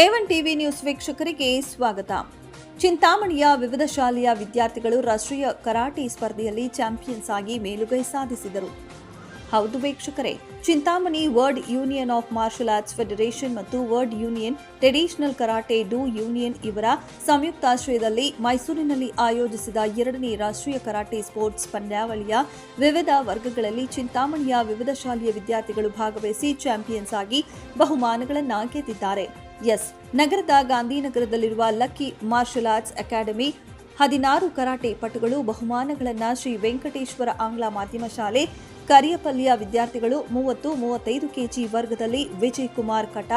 A one TV news ವೀಕ್ಷಕರಿಗೆ ಸ್ವಾಗತ. ಚಿಂತಾಮಣಿಯ ವಿವಿಧ ಶಾಲೆಯ ವಿದ್ಯಾರ್ಥಿಗಳು ರಾಷ್ಟ್ರೀಯ ಕರಾಟೆ ಸ್ಪರ್ಧೆಯಲ್ಲಿ ಚಾಂಪಿಯನ್ಸ್ ಆಗಿ ಮೇಲುಗೈ ಸಾಧಿಸಿದರು. ಹೌದು ವೀಕ್ಷಕರೇ, Chintamani world union of martial arts federation ಮತ್ತು world union traditional karate do union ಇವರ ಸಂಯುಕ್ತಾಶ್ರಯದಲ್ಲಿ ಮೈಸೂರಿನಲ್ಲಿ ಆಯೋಜಿಸಿದ ಎರಡನೇ ರಾಷ್ಟ್ರೀಯ ಕರಾಟೆ ಸ್ಪೋರ್ಟ್ಸ್ ಪಂದ್ಯಾವಳಿಯ ವಿವಿಧ ವರ್ಗಗಳಲ್ಲಿ ಚಿಂತಾಮಣಿಯ ವಿವಿಧ ಶಾಲೆಯ ವಿದ್ಯಾರ್ಥಿಗಳು ಭಾಗವಹಿಸಿ ಚಾಂಪಿಯನ್ಸ್ ಆಗಿ ಬಹುಮಾನಗಳನ್ನು ಗೆದ್ದಿದ್ದಾರೆ. ಎಸ್ ನಗರದ ಗಾಂಧಿನಗರದಲ್ಲಿರುವ ಲಕ್ಕಿ ಮಾರ್ಷಲ್ ಆರ್ಟ್ಸ್ ಅಕಾಡೆಮಿ ಹದಿನಾರು ಕರಾಟೆ ಪಟುಗಳು ಬಹುಮಾನಗಳನ್ನು ಶ್ರೀ ವೆಂಕಟೇಶ್ವರ ಆಂಗ್ಲ ಮಾಧ್ಯಮ ಶಾಲೆ ಕರಿಯಪಲ್ಲಿಯ ವಿದ್ಯಾರ್ಥಿಗಳು ಮೂವತ್ತು, ಮೂವತ್ತೈದು ಕೆಜಿ ವರ್ಗದಲ್ಲಿ ವಿಜಯ್ ಕುಮಾರ್ ಕಟ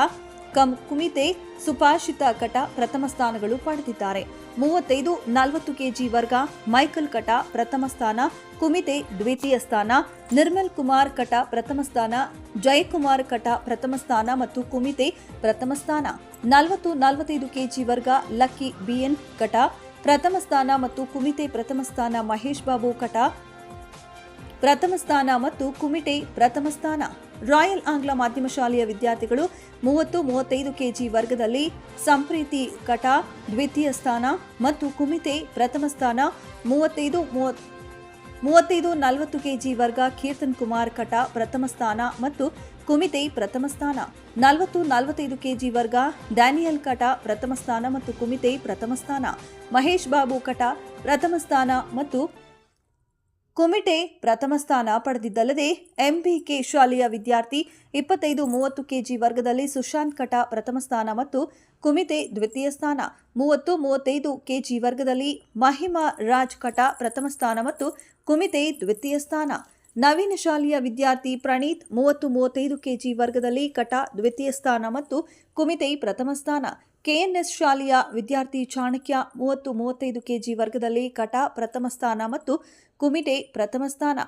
ಕಂ ಕುಮಿತೆ ಸುಪಾಷಿತ ಕಟ ಪ್ರಥಮ ಸ್ಥಾನಗಳು ಪಡೆದಿದ್ದಾರೆ. ಮೂವತ್ತೈದು, ನಲವತ್ತು ಕೆಜಿ ವರ್ಗ ಮೈಕಲ್ ಕಟ ಪ್ರಥಮ ಸ್ಥಾನ, ಕುಮಿತೆ ದ್ವಿತೀಯ ಸ್ಥಾನ, ನಿರ್ಮಲ್ ಕುಮಾರ್ ಕಟ ಪ್ರಥಮ ಸ್ಥಾನ, ಜಯಕುಮಾರ್ ಕಟ ಪ್ರಥಮ ಸ್ಥಾನ ಮತ್ತು ಕುಮಿತೆ ಪ್ರಥಮ ಸ್ಥಾನ. ನಲವತ್ತು, ನಲವತ್ತೈದು ಕೆಜಿ ವರ್ಗ ಲಕ್ಕಿ ಬಿಎನ್ ಕಟ ಪ್ರಥಮ ಸ್ಥಾನ ಮತ್ತು ಕುಮಿತೆ ಪ್ರಥಮ ಸ್ಥಾನ ಮಹೇಶ್ ಬಾಬು ಕಟ ಪ್ರಥಮ ಸ್ಥಾನ ಮತ್ತು ಕುಮಿಟೆ ಪ್ರಥಮ ಸ್ಥಾನ. ರಾಯಲ್ ಆಂಗ್ಲ ಮಾಧ್ಯಮ ಶಾಲೆಯ ವಿದ್ಯಾರ್ಥಿಗಳು ಮೂವತ್ತು ಮೂವತ್ತೈದು ಕೆಜಿ ವರ್ಗದಲ್ಲಿ ಸಂಪ್ರೀತಿ ಕಟಾ, ದ್ವಿತೀಯ ಸ್ಥಾನ ಮತ್ತು ಕುಮಿತೆ ಪ್ರಥಮ ಸ್ಥಾನ ಮೂವತ್ತೈದು ಮೂವತ್ ಮೂವತ್ತೈದು ನಲವತ್ತು ಕೆಜಿ ವರ್ಗ ಕೀರ್ತನ್ ಕುಮಾರ್ ಕಟ ಪ್ರಥಮ ಸ್ಥಾನ ಮತ್ತು ಕುಮಿತೆ ಪ್ರಥಮ ಸ್ಥಾನ. ನಲವತ್ತು ನಲವತ್ತೈದು ಕೆಜಿ ವರ್ಗ ಡ್ಯಾನಿಯಲ್ ಕಟ ಪ್ರಥಮ ಸ್ಥಾನ ಮತ್ತು ಕುಮಿತೆ ಪ್ರಥಮ ಸ್ಥಾನ. ಮಹೇಶ್ ಬಾಬು ಕಟ ಪ್ರಥಮ ಸ್ಥಾನ ಮತ್ತು ಕುಮಿಟೆ ಪ್ರಥಮ ಸ್ಥಾನ ಪಡೆದಿದ್ದಲ್ಲದೆ ಎಂಬಿಕೆ ಶಾಲೆಯ ವಿದ್ಯಾರ್ಥಿ ಇಪ್ಪತ್ತೈದು ಮೂವತ್ತು ಕೆಜಿ ವರ್ಗದಲ್ಲಿ ಸುಶಾಂತ್ ಕಟ ಪ್ರಥಮ ಸ್ಥಾನ ಮತ್ತು ಕುಮಿತೆ ದ್ವಿತೀಯ ಸ್ಥಾನ ಮೂವತ್ತು ಮೂವತ್ತೈದು ಕೆಜಿ ವರ್ಗದಲ್ಲಿ ಮಹಿಮಾ ರಾಜ್ ಕಟ ಪ್ರಥಮ ಸ್ಥಾನ ಮತ್ತು ಕುಮಿತೆ ದ್ವಿತೀಯ ಸ್ಥಾನ. ನವೀನ ಶಾಲೆಯ ವಿದ್ಯಾರ್ಥಿ ಪ್ರಣೀತ್ ಮೂವತ್ತು ಮೂವತ್ತೈದು ಕೆಜಿ ವರ್ಗದಲ್ಲಿ ಕಟ, ದ್ವಿತೀಯ ಸ್ಥಾನ ಮತ್ತು ಕುಮಿತೆ ಪ್ರಥಮ ಸ್ಥಾನ. ಕೆಎನ್ಎಸ್ ಶಾಲೆಯ ವಿದ್ಯಾರ್ಥಿ ಚಾಣಕ್ಯ ಮೂವತ್ತು ಮೂವತ್ತೈದು ಕೆಜಿ ವರ್ಗದಲ್ಲಿ ಕಟ, ಪ್ರಥಮ ಸ್ಥಾನ ಮತ್ತು ಕುಮಿಟೆ ಪ್ರಥಮ ಸ್ಥಾನ.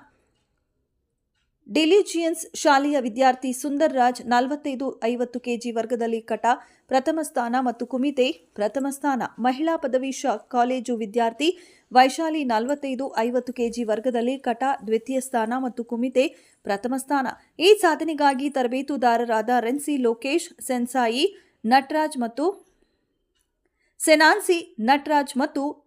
ಡಿಲಿಜಿಯನ್ಸ್ ಶಾಲೆಯ ವಿದ್ಯಾರ್ಥಿ ಸುಂದರ್ ರಾಜ್ ನಲವತ್ತೈದು ಐವತ್ತು ಕೆಜಿ ವರ್ಗದಲ್ಲಿ ಕಟ, ಪ್ರಥಮ ಸ್ಥಾನ ಮತ್ತು ಕುಮಿತೆ, ಪ್ರಥಮ ಸ್ಥಾನ, ಮಹಿಳಾ ಪದವಿ ಕಾಲೇಜು ವಿದ್ಯಾರ್ಥಿ, ವೈಶಾಲಿ ನಲವತ್ತೈದು ಐವತ್ತು ಕೆಜಿ ವರ್ಗದಲ್ಲಿ ಕಟ, ದ್ವಿತೀಯ ಸ್ಥಾನ ಮತ್ತು ಕುಮಿತೆ, ಪ್ರಥಮ ಸ್ಥಾನ. ಈ ಸಾಧನೆಗಾಗಿ ತರಬೇತುದಾರರಾದ ರೆನ್ಸಿ ಲೋಕೇಶ್, ಸೆನ್ಸಾಯಿ ನಟರಾಜ್ ಮತ್ತು ಸೆನಾನ್ಸಿ ನಟರಾಜ್ ಮತ್ತು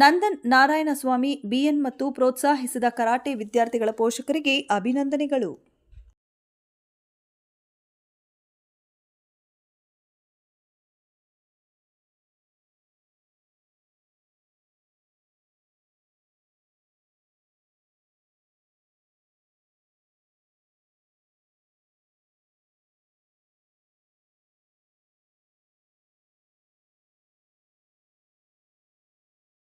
ನಂದನ್ ನಾರಾಯಣಸ್ವಾಮಿ ಬಿಎನ್ ಮತ್ತು ಪ್ರೋತ್ಸಾಹಿಸಿದ ಕರಾಟೆ ವಿದ್ಯಾರ್ಥಿಗಳ ಪೋಷಕರಿಗೆ ಅಭಿನಂದನೆಗಳು.